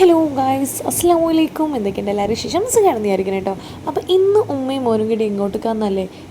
Hello guys അസ്സാം വലൈക്കും എന്തൊക്കെയുണ്ട് എല്ലാവരും ശേഷം സുഖമാണെന്ന് വിചാരിക്കണം കേട്ടോ. അപ്പോൾ ഇന്ന് ഉമ്മയും മോനും കൂടി എങ്ങോട്ട്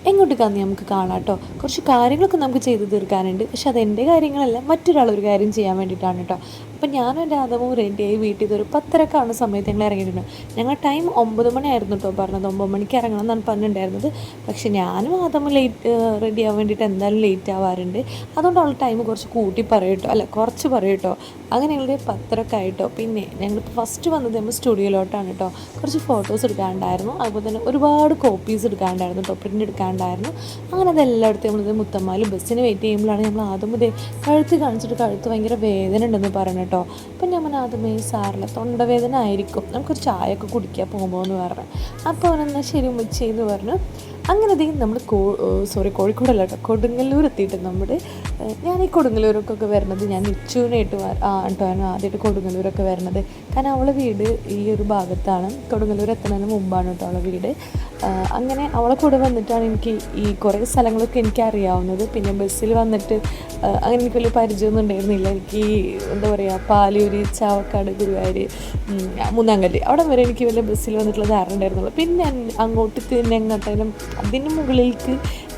എങ്ങോട്ടേക്കാന്ന് നമുക്ക് കാണാം കേട്ടോ. കുറച്ച് കാര്യങ്ങളൊക്കെ നമുക്ക് ചെയ്തു തീർക്കാനുണ്ട്. പക്ഷെ അത് എന്റെ കാര്യങ്ങളല്ല മറ്റൊരാളൊരു കാര്യം ചെയ്യാൻ വേണ്ടിയിട്ടാണ് കേട്ടോ. അപ്പോൾ ഞാനും ആദവും റെഡിയായി വീട്ടിൽ ഒരു പത്തരക്കാണ് സമയത്ത് ഞങ്ങൾ ഇറങ്ങിയിട്ടുണ്ട്. ഞങ്ങൾ ടൈം ഒമ്പത് മണിയായിരുന്നു കേട്ടോ പറഞ്ഞത്. ഒമ്പത് മണിക്ക് ഇറങ്ങണം എന്നാണ് പറഞ്ഞിട്ടുണ്ടായിരുന്നത്. പക്ഷേ ഞാനും ആദമും ലേറ്റ് റെഡി ആവാൻ വേണ്ടിയിട്ട് എന്തായാലും ലേറ്റ് ആവാറുണ്ട്. അതുകൊണ്ട് അവൾ ടൈം കുറച്ച് കൂട്ടി പറയട്ടോ അല്ല കുറച്ച് പറയട്ടോ അങ്ങനെ ഞങ്ങൾ പത്തരക്ക് ആയിട്ടോ പിന്നെ ഞങ്ങളിപ്പോൾ ഫസ്റ്റ് വന്നത് നമ്മൾ സ്റ്റുഡിയോയിലോട്ടാണ് കേട്ടോ. കുറച്ച് ഫോട്ടോസ് എടുക്കാണ്ടായിരുന്നു. അതുപോലെ തന്നെ ഒരുപാട് കോപ്പീസ് എടുക്കാണ്ടായിരുന്നു കേട്ടോ. പ്രിന്റ് എടുക്കാണ്ടായിരുന്നു. അങ്ങനെ അതെല്ലായിടത്തും നമ്മളിത് മുത്തമ്മാൽ ബസ്സിന് വെയിറ്റ് ചെയ്യുമ്പോഴാണ് നമ്മൾ ആദ്യം ഇതേ കഴുത്ത് കാണിച്ചിട്ട് കഴുത്ത് ഭയങ്കര വേദന ഉണ്ടെന്ന് പറഞ്ഞു കേട്ടോ. അപ്പം ഞാൻ ആദ്യമേ സാറില്ല തൊണ്ടവേദന ആയിരിക്കും. നമുക്കൊരു ചായയൊക്കെ കുടിക്കാൻ പോകുമ്പോൾ എന്ന് പറഞ്ഞു. അപ്പോൾ അവനെന്നാൽ ശരി മുച്ചെന്ന് പറഞ്ഞു. അങ്ങനെ ദേ നമ്മൾ കോ സോറി കോഴിക്കോടല്ല കേട്ടോ കൊടുങ്ങല്ലൂർ എത്തിയിട്ട് നമ്മുടെ ഞാൻ ഈ കൊടുങ്ങല്ലൂരൊക്കെ വരുന്നത് ഞാൻ നിച്ചൂനായിട്ട് കേട്ടോ ആദ്യമായിട്ട് കൊടുങ്ങല്ലൂരൊക്കെ വരുന്നത് കാരണം അവളെ വീട് ഈ ഒരു ഭാഗത്താണ്. കൊടുങ്ങല്ലൂർ എത്തുന്നതിന് മുമ്പാണ് കേട്ടോ അവളെ വീട്. അങ്ങനെ അവളെ കൂടെ വന്നിട്ടാണ് എനിക്ക് ഈ കുറേ സ്ഥലങ്ങളൊക്കെ എനിക്ക് അറിയാവുന്നത്. പിന്നെ ബസ്സിൽ വന്നിട്ട് അങ്ങനെ എനിക്ക് വലിയ പരിചയമൊന്നും ഉണ്ടായിരുന്നില്ല. എനിക്ക് എന്താ പറയുക പാലൂര് ചാവക്കാട് ഗുരുവായൂർ മൂന്നാങ്കല്ലി അവിടെ വരെ എനിക്ക് വലിയ ബസ്സിൽ വന്നിട്ടുള്ള ധാരണ ഉണ്ടായിരുന്നുള്ളൂ. പിന്നെ അങ്ങോട്ട് തന്നെ എങ്ങോട്ടേലും അതിന് മുകളിലേക്ക്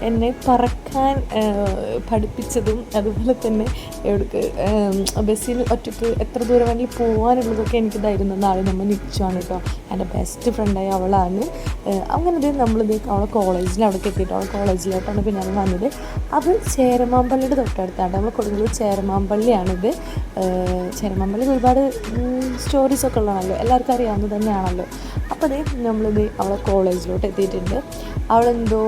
എന്നെ പറക്കാൻ പഠിപ്പിച്ചതും അതുപോലെ തന്നെ എവിടേക്ക് ബസ്സിൽ ഒറ്റയ്ക്ക് എത്ര ദൂരം വേണമെങ്കിൽ പോകാനുള്ളതൊക്കെ എനിക്ക് നാളെ നമ്മൾ നിൽക്കുവാണ് കേട്ടോ എന്റെ ബെസ്റ്റ് ഫ്രണ്ടായ അവളാണ്. അങ്ങനെ നമ്മളിത് അവളെ കോളേജിൽ അവിടേക്ക് എത്തിയിട്ട് അവളെ കോളേജിലോട്ടാണ് പിന്നെ അവൾ വന്നത്. അത് ചേരമാമ്പള്ളിയുടെ തൊട്ടടുത്താണ്. നമ്മൾ കൊടുക്കുന്നത് ചേരമാമ്പള്ളിയാണിത്. ചേരമാമ്പള്ളിയിൽ ഒരുപാട് സ്റ്റോറീസൊക്കെ ഉള്ളതാണല്ലോ. എല്ലാവർക്കും അറിയാവുന്നത് തന്നെയാണല്ലോ. അപ്പോൾ അതേ നമ്മളിത് അവളെ കോളേജിലോട്ട് എത്തിയിട്ടുണ്ട്. അവളെന്തോ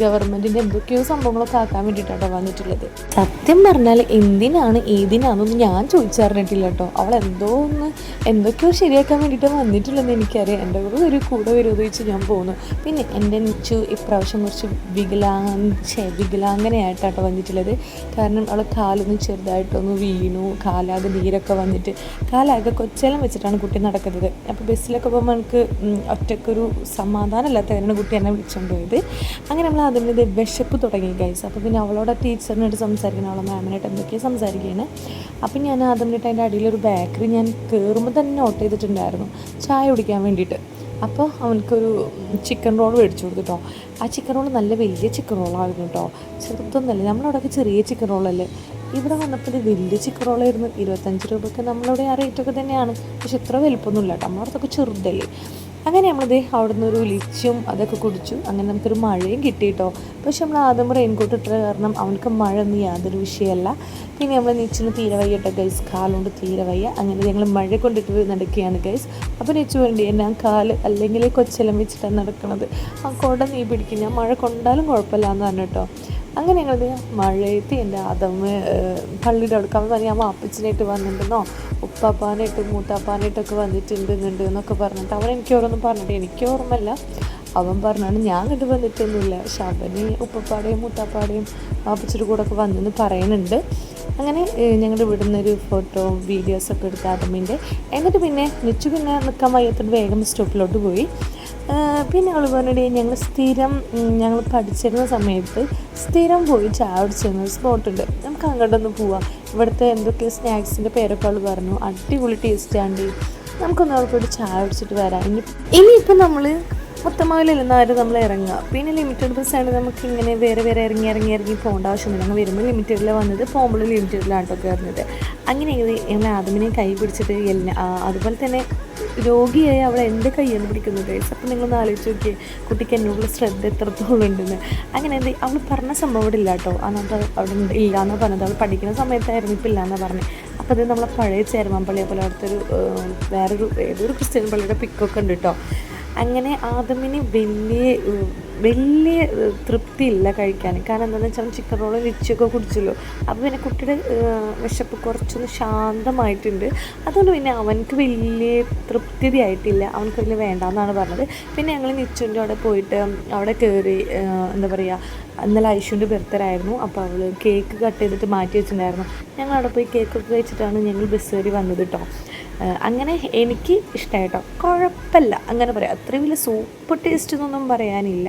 ഗവൺമെന്റിന്റെ എന്തൊക്കെയോ സംഭവങ്ങളൊക്കെ ആക്കാൻ വേണ്ടിയിട്ടാണ് വന്നിട്ടുള്ളത്. സത്യം പറഞ്ഞാൽ എന്തിനാണ് ഏതിനാണെന്നൊന്നും ഞാൻ ചോദിച്ചറിഞ്ഞിട്ടില്ല കേട്ടോ അവൾ എന്തോ ഒന്ന് എന്തൊക്കെയോ ശരിയാക്കാൻ വേണ്ടിയിട്ട് വന്നിട്ടുള്ളതെന്ന് എനിക്കറിയാം. എന്റെ കൂടെ ഒരു കൂടെ വരുമെന്ന് ചോദിച്ച് ഞാൻ പോകുന്നു പിന്നെ എന്റെ നിച്ചു ഇപ്രാവശ്യം കുറച്ച് വികലാംഗ വികലാംഗനയായിട്ടാട്ടോ വന്നിട്ടുള്ളത്. കാരണം അവളെ കാലൊന്ന് ചെറുതായിട്ടൊന്ന് വീണു കാലാകെ നീരൊക്കെ വന്നിട്ട് കാലാകെ കൊച്ചെല്ലാം വെച്ചിട്ടാണ് കുട്ടി നടക്കുന്നത്. അപ്പോൾ ബസ്സിലൊക്കെ പോകുമ്പോൾ ഉം, ഒറ്റക്കൊരു സമാധാനമില്ലാത്ത കുട്ടി എന്നെ വിളിച്ചുകൊണ്ട് പോയത് അങ്ങനെ നമ്മൾ അതിന്റെ വിശപ്പ് തുടങ്ങി ഗൈസ് അപ്പോൾ പിന്നെ അവളോട് ടീച്ചറിനോട് സംസാരിക്കണം. അവളെ മാമിനായിട്ട് എന്തൊക്കെയോ സംസാരിക്കുകയാണ് അപ്പം ഞാൻ ആദ്യമായിട്ട് അതിന്റെ അടിയിലൊരു ബേക്കറി ഞാൻ കയറുമ്പോൾ തന്നെ നോട്ട് ചെയ്തിട്ടുണ്ടായിരുന്നു. ചായ കുടിക്കാൻ വേണ്ടിയിട്ട്. അപ്പോൾ അവനക്കൊരു ചിക്കൻ റോൾ മേടിച്ചു കൊടുത്തു കേട്ടോ ആ ചിക്കൻ റോൾ നല്ല വലിയ ചിക്കൻ റോളായിരുന്നു കേട്ടോ ചെറുതൊന്നല്ല നമ്മളവിടെയൊക്കെ ചെറിയ ചിക്കൻ റോളല്ലേ ഇവിടെ വന്നപ്പോൾ വലിയ ചിക്കൻ റോളായിരുന്നു ഇരുപത്തഞ്ച് രൂപയ്ക്ക് നമ്മളവിടെ ആ റേറ്റൊക്കെ തന്നെയാണ്. പക്ഷെ ഇത്ര വലിപ്പമൊന്നുമില്ല കേട്ടോ നമ്മളവിടത്തൊക്കെ ചെറുതല്ലേ. അങ്ങനെ നമ്മളിത് അവിടെ ഒരു ലിച്ചും അതൊക്കെ കുടിച്ചു അങ്ങനെ നമുക്കൊരു മഴയും കിട്ടി കേട്ടോ പക്ഷെ നമ്മൾ ആദ്യം റെയിൻകോട്ട് ഇട്ട കാരണം അവനക്ക് മഴ ഒന്നും യാതൊരു വിഷയമല്ല. പിന്നെ നമ്മൾ നിച്ചിന് തീരെ വയ്യ കേട്ടോ ഗൈസ് കാലുകൊണ്ട് തീരെ വയ്യ. അങ്ങനെ ഞങ്ങൾ മഴ കൊണ്ടിട്ട് നടക്കുകയാണ് ഗൈസ് അപ്പോൾ നെച്ചു വേണ്ടി എന്നാ കാൽ അല്ലെങ്കിൽ കൊച്ചലം വെച്ചിട്ടാണ് നടക്കുന്നത് ആ കുട നീ പിടിക്കും. ഞാൻ മഴ കൊണ്ടാലും കുഴപ്പമില്ല എന്ന് പറഞ്ഞു കേട്ടോ. അങ്ങനെ ഞങ്ങൾ മഴയത്ത് എന്റെ അതമ്മ പള്ളിയുടെ അടുക്കാൻ പറഞ്ഞ അമ്മ അപ്പച്ചനായിട്ട് വന്നിട്ടുണ്ടെന്നോ ഉപ്പാപ്പാനായിട്ടും മൂത്താപ്പാനായിട്ടൊക്കെ വന്നിട്ടുണ്ട് എന്നുണ്ട് എന്നൊക്കെ പറഞ്ഞിട്ട് അവൻ എനിക്ക് ഓരോന്നും പറഞ്ഞിട്ട് എനിക്ക് ഓർമ്മല്ല അവൻ പറഞ്ഞാണ് ഞാൻ കണ്ടു വന്നിട്ടൊന്നുമില്ല. പക്ഷെ അവന് ഉപ്പപ്പാടെയും മൂത്താപ്പാടെയും വാപ്പച്ചിയുടെ കൂടെ ഒക്കെ വന്നെന്ന് പറയുന്നുണ്ട്. അങ്ങനെ ഞങ്ങളുടെ ഇവിടുന്ന് ഒരു ഫോട്ടോ വീഡിയോസൊക്കെ എടുത്ത് ആദമിന്റെ എന്നിട്ട് പിന്നെ നിച്ചു പിന്നെ നിൽക്കാൻ വയ്യാത്തോണ്ട് വേഗം സ്റ്റോപ്പിലോട്ട് പോയി. പിന്നെ അവൾ പറഞ്ഞിട്ട് ഞങ്ങൾ സ്ഥിരം ഞങ്ങൾ പഠിച്ചിരുന്ന സമയത്ത് സ്ഥിരം പോയി ചായ ഒരു സ്പോട്ടുണ്ട് നമുക്ക് അങ്ങോട്ടൊന്ന് പോവാം. ഇവിടുത്തെ എന്തൊക്കെ സ്നാക്സിന്റെ പേരൊക്കെ അവൾ പറഞ്ഞു. അടിപൊളി ടേസ്റ്റ് ആണ്ട്. നമുക്കൊന്ന് പോയിട്ട് ചായ കുടിച്ചിട്ട് വരാം. ഇനി ഇനിയിപ്പോൾ നമ്മൾ മൊത്തമാവിലെല്ലാവരും നമ്മൾ ഇറങ്ങുക. പിന്നെ ലിമിറ്റഡ് ബസ്സാണ് നമുക്ക് ഇങ്ങനെ വേറെ വേറെ ഇറങ്ങി ഇറങ്ങി ഇറങ്ങി പോകേണ്ട ആവശ്യമില്ല ഞങ്ങൾ വരുമ്പോൾ ലിമിറ്റഡിൽ വന്നത് പോകുമ്പോൾ ലിമിറ്റഡിലാണ് കേട്ടോ കയറുന്നത് അങ്ങനെ ഞങ്ങൾ ആദമിനെ കൈ പിടിച്ചിട്ട് എല്ലാ അതുപോലെ തന്നെ രോഗിയായി അവൾ എന്റെ കയ്യാണ് പിടിക്കുന്നത്? അപ്പം നിങ്ങളൊന്ന് ആലോചിച്ച് നോക്കിയേ. കുട്ടിക്ക് എന്നോടുള്ള ശ്രദ്ധ എത്രത്തോളം ഉണ്ടെന്ന്. അങ്ങനെ എന്ത് അവൾ പറഞ്ഞ സംഭവം ഇവിടെ ഇല്ല കേട്ടോ അന്നത്തെ അവിടെ ഇല്ല എന്ന് പറഞ്ഞത്. അവൾ പഠിക്കുന്ന സമയത്തായിരുന്നു ഇപ്പം ഇല്ല എന്നാണ് പറഞ്ഞത്. അപ്പോൾ അത് നമ്മളെ പഴയ ചേരുമാമ്പള്ളിയെ പോലെ അവിടുത്തെ ഒരു വേറൊരു ഏതൊരു ക്രിസ്ത്യൻ പള്ളിയുടെ പിക്കൊക്കെ ഉണ്ട് കേട്ടോ അങ്ങനെ ആദമിന് വലിയ വലിയ തൃപ്തിയില്ല കഴിക്കാൻ. കാരണം എന്താണെന്ന് വെച്ചാൽ ചിക്കൻ റോൾ ലിച്ചൊക്കെ കുടിച്ചല്ലോ. അപ്പോൾ പിന്നെ കുട്ടിയുടെ വിശപ്പ് കുറച്ചൊന്ന് ശാന്തമായിട്ടുണ്ട്. അതുകൊണ്ട് പിന്നെ അവനക്ക് വലിയ തൃപ്തിയായിട്ടില്ല അവനക്ക് വലിയ വേണ്ടാന്നാണ് പറഞ്ഞത്. പിന്നെ ഞങ്ങൾ നിച്ചുന്റെ അവിടെ പോയിട്ട് അവിടെ കയറി എന്താ പറയുക ഇന്നലെ ഐഷുവിന്റെ ബർത്ത്ഡേ ആയിരുന്നു. അപ്പോൾ അവൾ കേക്ക് കട്ട് ചെയ്തിട്ട് മാറ്റി വെച്ചിട്ടുണ്ടായിരുന്നു. ഞങ്ങൾ അവിടെ പോയി കേക്കൊക്കെ കഴിച്ചിട്ടാണ് ഞങ്ങൾ ബസ് കയറി വന്നത് കേട്ടോ അങ്ങനെ എനിക്ക് ഇഷ്ടമായിട്ടോ കുഴപ്പമില്ല. അങ്ങനെ പറയാം. അത്രയും വലിയ സൂപ്പർ ടേസ്റ്റ് എന്നൊന്നും പറയാനില്ല.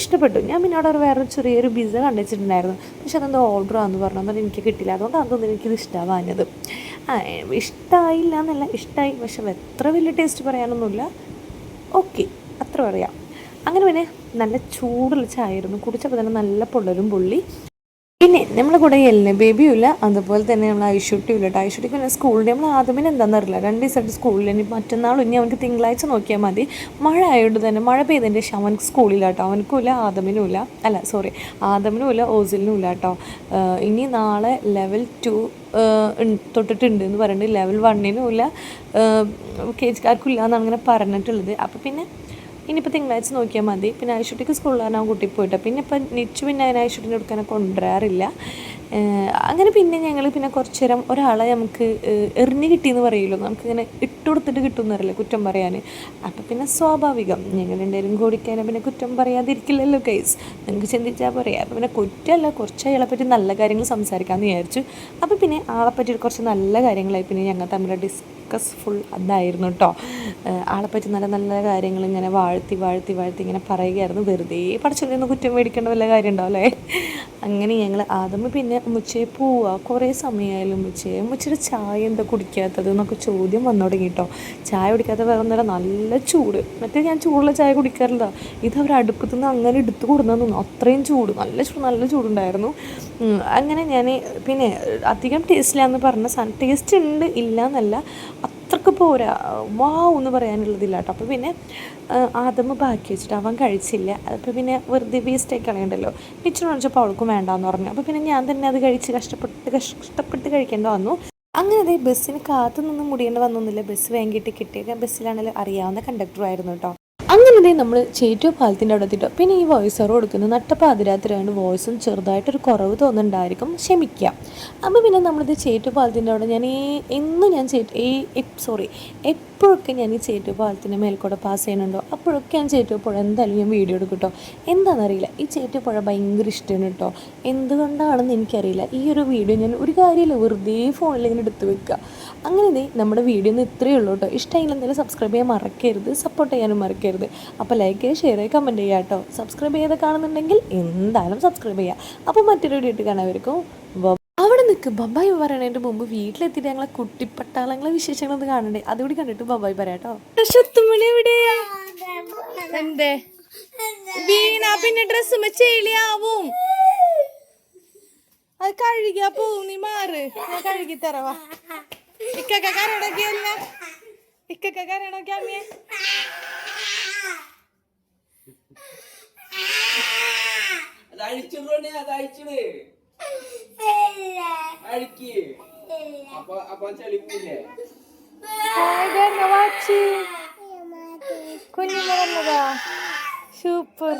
ഇഷ്ടപ്പെട്ടു. ഞാൻ പിന്നെ അവിടെ ഒരു വേറെ ചെറിയൊരു പിസ്സ കണ്ടുവച്ചിട്ടുണ്ടായിരുന്നു പക്ഷെ അതെന്തോ ഓർഡർ ആണെന്ന് പറഞ്ഞു. അതൊന്നും എനിക്ക് കിട്ടില്ല അതുകൊണ്ട് അതൊന്നും എനിക്കിത് ഇഷ്ടമാവാഞ്ഞത് ഇഷ്ടമായില്ല എന്നല്ല. ഇഷ്ടമായി പക്ഷെ എത്ര വലിയ ടേസ്റ്റ് പറയാനൊന്നുമില്ല. ഓക്കെ അത്ര പറയാം. അങ്ങനെ പിന്നെ നല്ല ചൂടുള്ള ചായ ആയിരുന്നു. കുടിച്ചപ്പോൾ തന്നെ നല്ല പൊള്ളലും പൊള്ളി. പിന്നെ നമ്മുടെ കൂടെ എല്ല ബേബിയും ഇല്ല. അതുപോലെ തന്നെ നമ്മൾ ഐഷുട്ടിയും ഇല്ല കേട്ടോ ഐഷുട്ടിക്ക് പിന്നെ സ്കൂളിൽ നമ്മൾ ആദ്യമേ എന്താണെന്ന് അറിയില്ല. രണ്ട് ദിവസമായിട്ട് സ്കൂളിൽ ഇനി മറ്റന്നാൾ ഇനി അവനക്ക് തിങ്കളാഴ്ച നോക്കിയാൽ മതി. മഴ ആയതുകൊണ്ട് തന്നെ മഴ പെയ്തതിന്റെ ശേഷം അവനക്ക് സ്കൂളില്ല കേട്ടോ അവനക്കും ഇല്ല ആദമിനും ഇല്ല. അല്ല സോറി ആദമിനും ഇല്ല ഓസിലിനും ഇല്ല കേട്ടോ ഇനി നാളെ ലെവൽ ടു തൊട്ടിട്ടുണ്ട് എന്ന് പറയുന്നുണ്ട്. ലെവൽ വണ്ണിനും ഇല്ല. കെ ജിക്കാർക്കും ഇല്ല എന്നാണ് അങ്ങനെ പറഞ്ഞിട്ടുള്ളത്. അപ്പോൾ പിന്നെ ഇനിയിപ്പോൾ തിങ്കളാഴ്ച നോക്കിയാൽ മതി. പിന്നെ ഐഷുട്ടിക്ക് സ്കൂളിലാണ് കുട്ടി പോയിട്ട്. പിന്നെ ഇപ്പം നിച്ചു പിന്നെ അതിന് ഐശുട്ടിനെ കൊടുക്കാനെ കൊണ്ടുവരാറില്ല. അങ്ങനെ പിന്നെ ഞങ്ങൾ പിന്നെ കുറച്ച് നേരം ഒരാളെ നമുക്ക് എറിഞ്ഞു കിട്ടിയെന്ന് പറയുമല്ലോ നമുക്കിങ്ങനെ ഇട്ട് കൊടുത്തിട്ട് കിട്ടുമെന്നറിയില്ല കുറ്റം പറയാൻ അപ്പം പിന്നെ സ്വാഭാവികം. ഞങ്ങൾ രണ്ടുപേരും കൂടിക്കാനെ പിന്നെ കുറ്റം പറയാതിരിക്കില്ലല്ലോ കേസ് നിങ്ങൾക്ക് ചിന്തിച്ചാൽ പറയാം അപ്പം പിന്നെ കുറ്റമല്ല കുറച്ച് അയാളെ പറ്റി നല്ല കാര്യങ്ങൾ സംസാരിക്കാമെന്ന് വിചാരിച്ചു. അപ്പോൾ പിന്നെ ആളെ പറ്റി കുറച്ച് നല്ല കാര്യങ്ങളായി. പിന്നെ ഞങ്ങൾ തമ്മിൽ ഡിസ്കസ് ഫുൾ അതായിരുന്നു കേട്ടോ ആളെപ്പറ്റി പറ്റി നല്ല നല്ല കാര്യങ്ങൾ ഇങ്ങനെ വാഴ്ത്തി വാഴ്ത്തി വാഴ്ത്തി ഇങ്ങനെ പറയുകയായിരുന്നു. വെറുതെ പഠിച്ചൊന്നും കുറ്റം മേടിക്കേണ്ട വല്ല കാര്യം ഉണ്ടാവും അല്ലേ? അങ്ങനെ ഞങ്ങൾ ആദ്യമേ പിന്നെ ഉമ്മച്ചയെ പോവുക കുറേ സമയമായാലും ഉമ്മച്ചയെ. ഉമ്മച്ചിയുടെ ചായ എന്താ കുടിക്കാത്തത് എന്നൊക്കെ ചോദ്യം വന്നു തുടങ്ങി കേട്ടോ ചായ കുടിക്കാത്ത വേറെ നേരം നല്ല ചൂട്. മറ്റേ ഞാൻ ചൂടുള്ള ചായ കുടിക്കാറില്ല. ഇത് അവർ അടുപ്പത്തു നിന്ന് അങ്ങനെ എടുത്ത് കൊടുന്നു അത്രയും ചൂട്. നല്ല ചൂട് നല്ല ചൂടുണ്ടായിരുന്നു. അങ്ങനെ ഞാൻ പിന്നെ അധികം ടേസ്റ്റിലാന്ന് പറഞ്ഞ സാധനം ടേസ്റ്റ് ഉണ്ട് ഇല്ല എന്നല്ല അത്രയ്ക്ക് പോരാ. വാ എന്ന് പറയാനുള്ളതില്ല കേട്ടോ അപ്പോൾ പിന്നെ ആദമ ബാക്കി വെച്ചിട്ട് അവൻ കഴിച്ചില്ല. അപ്പോൾ പിന്നെ വെറുതെ വേസ്റ്റായി കളയണ്ടല്ലോ. ടീച്ചർ വിളിച്ചപ്പോൾ അവൾക്കും വേണ്ടാന്ന് പറഞ്ഞു. അപ്പോൾ പിന്നെ ഞാൻ തന്നെ അത് കഴിച്ച് കഷ്ടപ്പെട്ട് കഷ്ടപ്പെട്ട് കഴിക്കേണ്ട വന്നു. അങ്ങനെ അതേ ബസ്സിന് കാത്തു നിന്ന് മുടിയേണ്ടി വന്നൊന്നുമില്ല. ബസ് വേണ്ടിയിട്ട് കിട്ടിയ ബസ്സിലാണെങ്കിലും അറിയാവുന്ന കണ്ടക്ടർ ആയിരുന്നു കേട്ടോ അങ്ങനെ നമ്മൾ ചേറ്റോ പാലത്തിന്റെ അവിടെ എത്തിട്ടോ. പിന്നെ ഈ വോയിസ് ഓവർ കൊടുക്കുന്നത് നട്ടപ്പാതിരാത്രിയാണ് വോയിസും ചെറുതായിട്ടൊരു കുറവ് തോന്നുന്നുണ്ടായിരിക്കും. ക്ഷമിക്കാം. അപ്പോൾ പിന്നെ നമ്മളിത് ചേറ്റു പാലത്തിന്റെ അവിടെ ഞാൻ ഈ എന്നും ഞാൻ ചേറ്റ് ഈ സോറി എപ്പോഴൊക്കെ ഞാൻ ഈ ചേറ്റു പാലത്തിന്റെ മേൽക്കൂടെ പാസ് ചെയ്യുന്നുണ്ടോ? അപ്പോഴൊക്കെ ഞാൻ ചേറ്റു പുഴ എന്തായാലും ഞാൻ വീഡിയോ എടുക്കും കേട്ടോ എന്താണെന്നറിയില്ല. ഈ ചേറ്റു പുഴ ഭയങ്കര ഇഷ്ടമാണ് കേട്ടോ. എന്തുകൊണ്ടാണെന്ന് എനിക്കറിയില്ല. ഈ ഒരു വീഡിയോ ഞാൻ ഒരു കാര്യമില്ല. വെറുതെ ഫോണിൽ ഇങ്ങനെ എടുത്ത് വെക്കുക. അങ്ങനെ നമ്മുടെ വീഡിയോ ഒന്ന് ഇത്രയേ ഉള്ളൂ കേട്ടോ. ഇഷ്ടമെങ്കിൽ എന്തായാലും സബ്സ്ക്രൈബ് ചെയ്യാൻ മറക്കരുത്. സപ്പോർട്ട് ചെയ്യാനും മറക്കരുത്. അപ്പോൾ ലൈക്ക് ഷെയർ ചെയ്യുക കമന്റ് ചെയ്യുക കേട്ടോ. സബ്സ്ക്രൈബ് ചെയ്ത് കാണുന്നുണ്ടെങ്കിൽ എന്തായാലും സബ്സ്ക്രൈബ് ചെയ്യുക അപ്പോൾ മറ്റൊരു വീഡിയോ ഇട്ട് അവിടെ നിൽക്ക് ബബായി പറയണതിന്റെ മുമ്പ് വീട്ടിലെത്തിയിട്ട് ഞങ്ങളെ കുട്ടിപ്പട്ടാളങ്ങളെ വിശേഷങ്ങളൊന്ന് കാണണ്ടേ? അതുകൂടി കണ്ടിട്ട് ബബായി പറയാം കേട്ടോ ഷത്തുമണി എവിടെയാ എന്തേ? വീണ പിന്നെ ഡ്രസ്സ് ചെളിയാവും. അത് കഴുകിയാ പോവും നീ മാറ്. ഞാൻ കഴുകി തരവാ ഇക്കൊക്കെ കരടക്കിയല്ല ഇക്കൊക്കെ കരടക്കി അമ്മയെ അത് അഴിച്ചിടണേ അത് അഴിച്ചിട്. അഴിക്ക് അപ്പൊ അപ്പൊ ചളി പോയില്ലേ വാച്ചി കുഞ്ഞിനെ വന്നതാ. സൂപ്പർ.